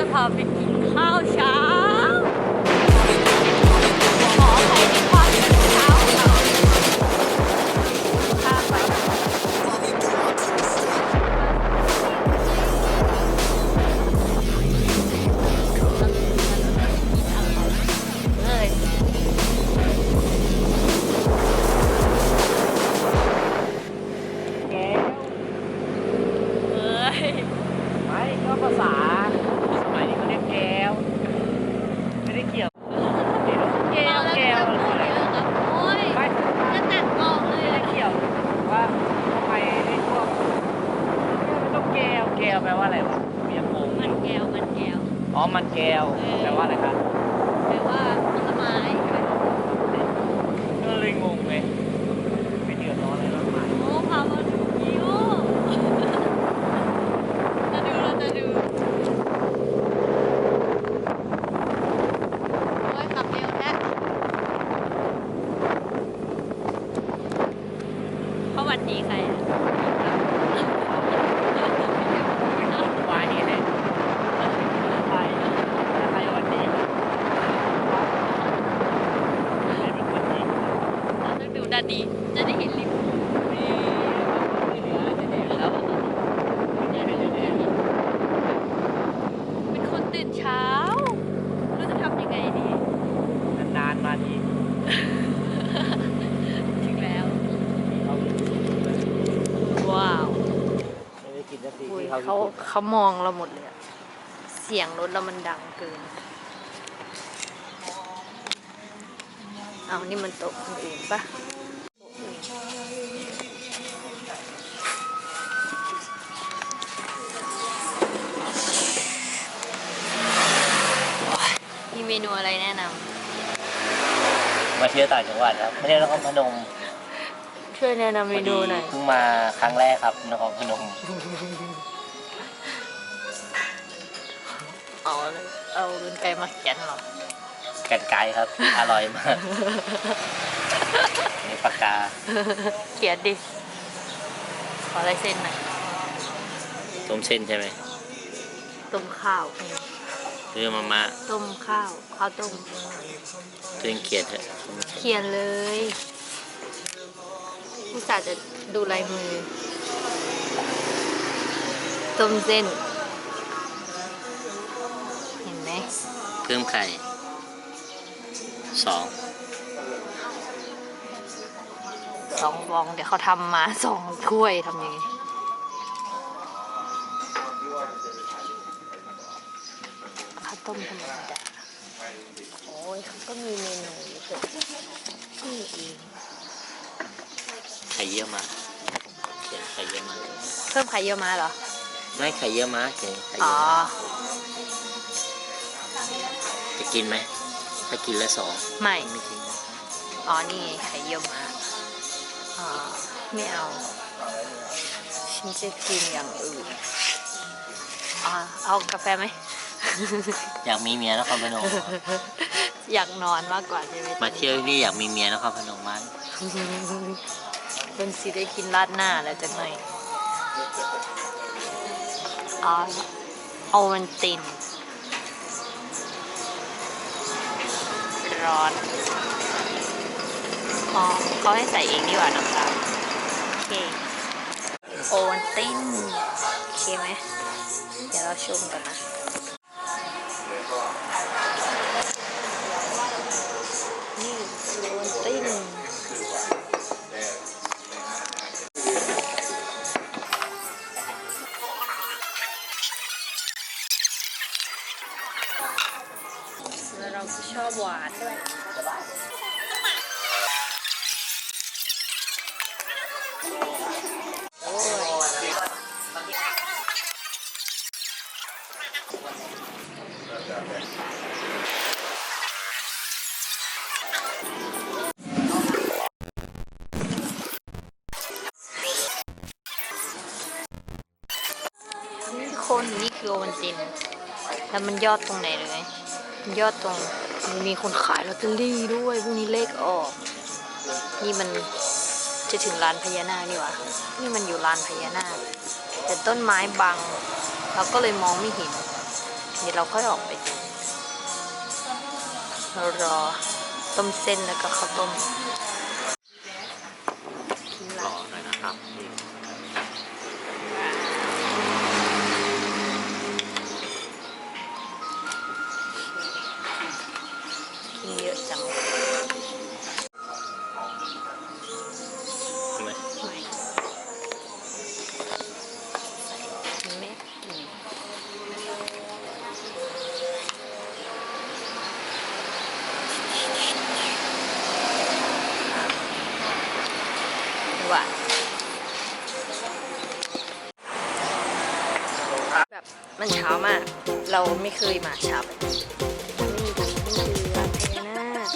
จะพาไเห็นริมนี่ไม่เหลือจะเด็กแล้วเนี่ยเนี่ยเนี่ยเป็นคนตื่นเช้าเราจะทำยังไงดี นานๆมาทีถึงแล้ว เขาว้าวไม่ได้กินสักทีอุ๊ยที่เขาเขาเขามองเราหมดเลยอะเสียงรถเรามันดังเกิน เอานี่มันโต๊ะคนอื่นปะ นูอะไรแนะนมาเที่ยวต่างจังหวัดครับไม่ได้นครพนมำช่วยแนะนำเมนูหน่อย เพิ่งมาครั้งแรกครับนครพนมเอาเลยเอาเงินไกลมาเขียนเหรอกันไกลครับ อร่อยมากนี่ปากกาเขียนดิ ขอลายเซ็นหน่อยต้มเส้นใช่ไหมต้มข้าวห รือมาม่าต้มข้าวข้าวต้มตัวเองเขียนเถอะเขียนเลยผู้สาห์จะดูลายมือ ต้มเส้น เห็นไหมเพิ่มไข่สองสองฟองเดี๋ยวเขาทำมาสองถ้วยทำยังไง ต้มธรรมดาโอ้ยเขาก็มีเมนูเยอะนี่เองไข่เยี่ยวมาเขียนไข่เยี่ยวมาเพิ่มไข่เยอะมาเหรอ ไม่ไข่เยี่ยวมาเขียนไข่อ๋เยี่อยวมาจะกินไหมถ้ากินแล้วสองไม่ ไม่กินอ๋อ นี่ไงไข่เยี่ยวมาอ๋อ ไม่เอา ฉันจะกินอย่างอื่น อ๋อ เอากาแฟไหม อยากมีเมียนครพนมอยากนอนมากกว่าใช่ไหมมาเที่ยวที่นี่อยากมีเมียนครพนมมั้งเป็นสิได้กินราดหน้าแล้วจังหน่อยอ๋อโอวันติน ร้อน อ๋อเขาให้ใส่เองดีกว่าน้ำตาลโอเค โอวันติน โอเคไหม เดี๋ยวเราชมกันนะ คนนี่คือโอวันตินแล้วมันยอดตรงไหนเลยมันยอดตรง มีคนขายลอตเตอรี่ด้วยพรุ่งนี้เลขออก นี่มัน จะถึงลานพญานาคนี่วะนี่มันอยู่ลานพญานาค แต่ต้นไม้บัง เราก็เลยมองไม่เห็น เดี๋ยวเราค่อยออกไปดูเรารอต้มเส้นแล้วก็ข้าวต้ม หวานแบบมันเช้ามาก เราไม่เคยมาเช้าแบบนี้นี่คือร้านพญานาค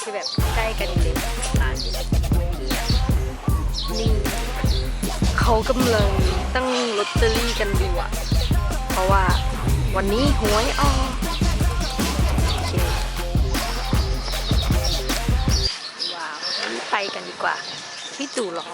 คือแบบใกล้กันเลยร้านนี่เขากำลังตั้งลอตเตอรี่กันอยู่อะเพราะว่าวันนี้หวยออกไปกันดีกว่า พี่ตู่รอ